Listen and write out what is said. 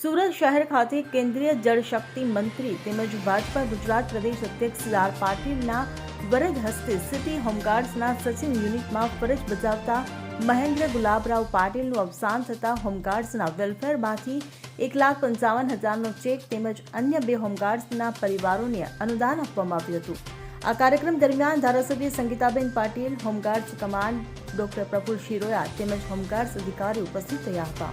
શહેર ખાતે કેન્દ્રીય જળશક્તિ મંત્રી તેમજ ભાજપા ગુજરાત પ્રદેશ અધ્યક્ષ સી આર પાટીલના વરદ હસ્તે સિટી હોમગાર્ડ્સના સચિન યુનિટમાં ફરજ બજાવતા મહેન્દ્ર ગુલાબરાવ પાટીલનું અવસાન થતાં હોમગાર્ડ્સના વેલફેરમાંથી એક લાખ પંચાવન હજારનો ચેક તેમજ અન્ય બે હોમગાર્ડ્સના પરિવારોને અનુદાન આપવામાં આવ્યું હતું. આ કાર્યક્રમ દરમિયાન ધારાસભ્ય Sangitaben Patil, home guards command doctor Praful Shiroya તેમજ હોમગાર્ડ્સ અધિકારી ઉપસ્થિત રહ્યા હતા.